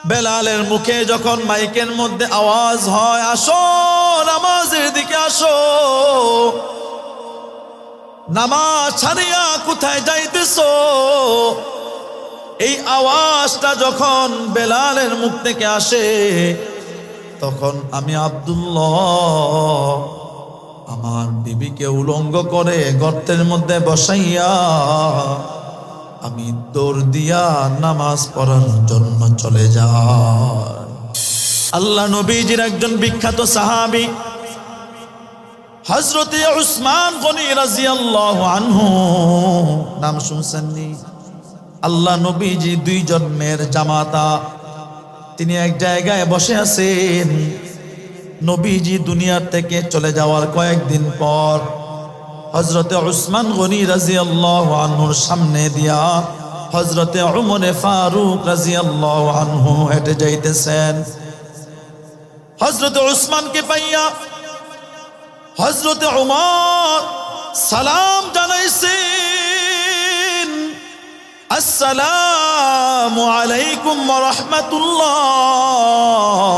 বেলালের মুখে যখন মাইকের মধ্যে আওয়াজ হয়, আসো, নামাজের দিকে আসো। নামাজ ছাড়িয়া কোথায় যাইতেছো? এই আওয়াজটা যখন বেলালের মুখ থেকে আসে, তখন আমি আব্দুল্লাহ, আমার বিবিকে উলঙ্গ করে গর্তের মধ্যে বসাইয়া আমি দৌড় দিয়া নামাজ পড়ার জন্য চলে যাই। আল্লাহ নবীজির একজন বিখ্যাত সাহাবী হজরতে উসমান গনি রাজিয়াল্লাহু আনহু। নাম শুনছেননি? আল্লাহ নবীজি দুই জন্মের জামাতা, তিনি এক জায়গায় বসে আছেন। নবীজি দুনিয়ার থেকে চলে যাওয়ার কয়েকদিন পর হজরতে উসমান গনি রাজিয়াল্লাহু আনহুর সামনে দিয়া হজরতে উমরে ফারুক রাজিয়াল্লাহু আনহু হেঁটে যাইতেছেন। হজরতে উসমানকে পাইয়া হজরতে উমর সালাম জানাইছেন। আসসালামু আলাইকুম রহমতুল্লাহ।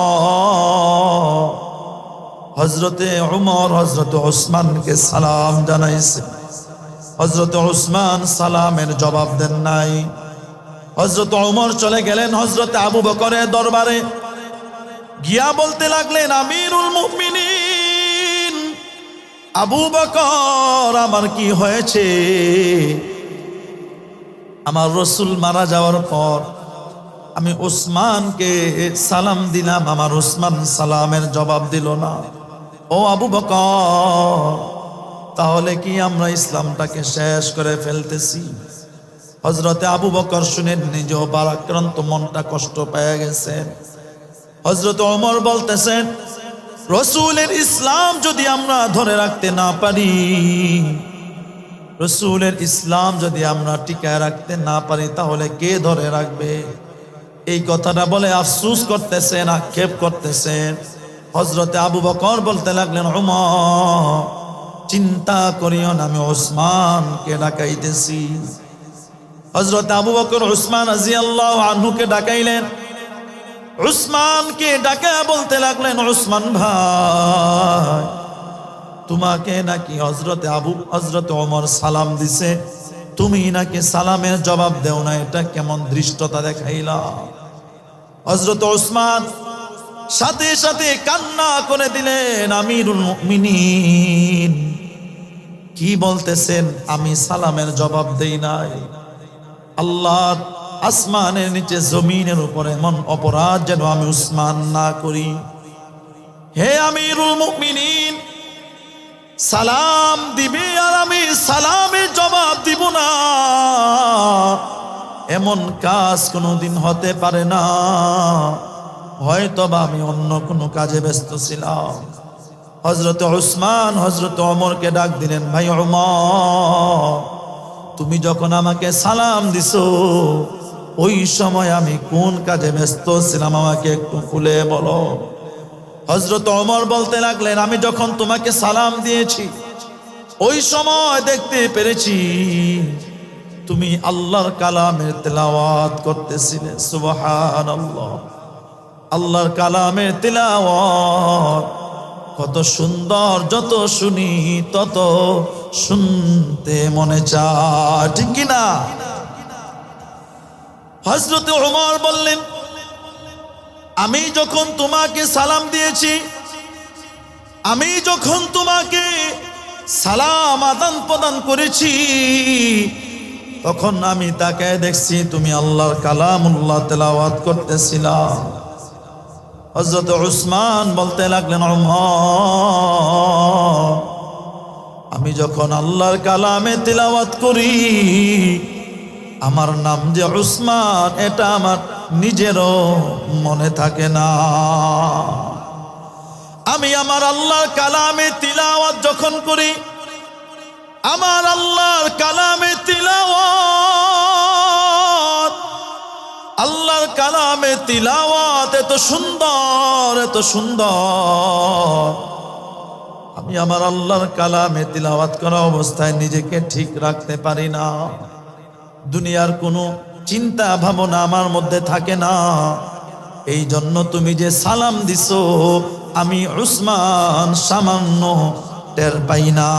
হজরতে উমর হজরত ওসমানকে সালাম জানাইছে। হজরত ওসমান সালামের জবাব দেন নাই। হজরত উমর চলে গেলেন হজরত আবু বকরের দরবারে। গিয়া বলতে লাগলেন, আমিরুল মুমিনিন, আবু বকর, আমার কি হয়েছে? আমার রসুল মারা যাওয়ার পর আমি ওসমানকে সালাম দিলাম, আমার ওসমান সালামের জবাব দিল না। ও আবু বকর, তাহলে কি আমরা ইসলামটাকে শেষ করে ফেলতেছি? হজরতে আবু বকর শুনেন নিজ বারাক্রান্ত মনটা কষ্ট পেয়ে গেছেন হজরত অমর বলতেছেন, রসুলের ইসলাম যদি আমরা ধরে রাখতে না পারি, রসুলের ইসলাম যদি আমরা টিকায় রাখতে না পারি, তাহলে কে ধরে রাখবে? এই কথাটা বলে আফসুস করতেছেন, আক্ষেপ করতেছেন। হজরতে আবু বকর বলতে লাগলেন, উমর, চিন্তা করিও না, আমি ওসমানকে ডাকাইতেছি। হজরত আবু বকর ওসমান আজি আল্লাহ আনহুকে ডাকাইলেন। উসমানকে ডাকা বলতে লাগলেন উসমান ভাই, তোমাকে নাকি হজরতে আবু হজরতে ওমর সালাম দিছে? তুমি নাকি সালামের জবাব দেও না, এটা কেমন দৃষ্টতা দেখাইলা? হজরত ওসমান সাথে সাথে কান্না করে দিলেন আমিরুল মুমিনিন। কি বলতেছেন? আমি সালামের জবাব দেই নাই। আল্লাহ আসমানের নিচে জমিনের উপরে এমন অপরাধ যেন আমি উসমান না করি। হে আমিরুল মুমিনিন, সালাম দিবে আর আমি সালামের জবাব দিব না। এমন কাজ কোনোদিন হতে পারে না। হয়তো বা আমি অন্য কোনো কাজে ব্যস্ত ছিলাম। হজরত ওসমান হজরত অমরকে ডাক দিলেন, ভাই অমর তুমি যখন আমাকে সালাম দিছো, ওই সময় আমি কোন কাজে ব্যস্ত ছিলাম, আমাকে একটু খুলে বলো। হজরত অমর বলতে লাগলেন, আমি যখন তোমাকে সালাম দিয়েছি, ওই সময় দেখতে পেরেছি, তুমি আল্লাহর কালামের তেলাওয়াত করতেছিলে সুবহান আল্লাহ আল্লাহর কালামের তেলাওয়াত। কত সুন্দর, যত শুনি তত শুনতে মনে চায়। ঠিক কিনা হজরত ওমর বললেন, আমি যখন তোমাকে সালাম দিয়েছি, আমি যখন তোমাকে সালাম আদান প্রদান করেছি, তখন আমি তাকে দেখছি তুমি আল্লাহর কালাম উল্লাহ তেলাওয়াত করতেছিলাম হজরত উসমান বলতে লাগলেন আমি যখন আল্লাহর কালামে তিলাওয়াত করি, আমার নাম যে উসমান, এটা আমার নিজেরও মনে থাকে না। আমি আমার আল্লাহর কালামে তিলাওয়াত যখন করি, আমার আল্লাহর কালামে তিলাওয়াত, আল্লাহর কালামে তিলাওয়াত এত সুন্দর এত সুন্দর। আমি আমার আল্লাহর কালামে তিলাওয়াত করা অবস্থায় নিজেকে ঠিক রাখতে পারি না। দুনিয়ার কোনো চিন্তা ভাবনা আমার মধ্যে থাকে না। এই জন্য তুমি যে সালাম দিছ, আমি উসমান সামান্য টের পাই না।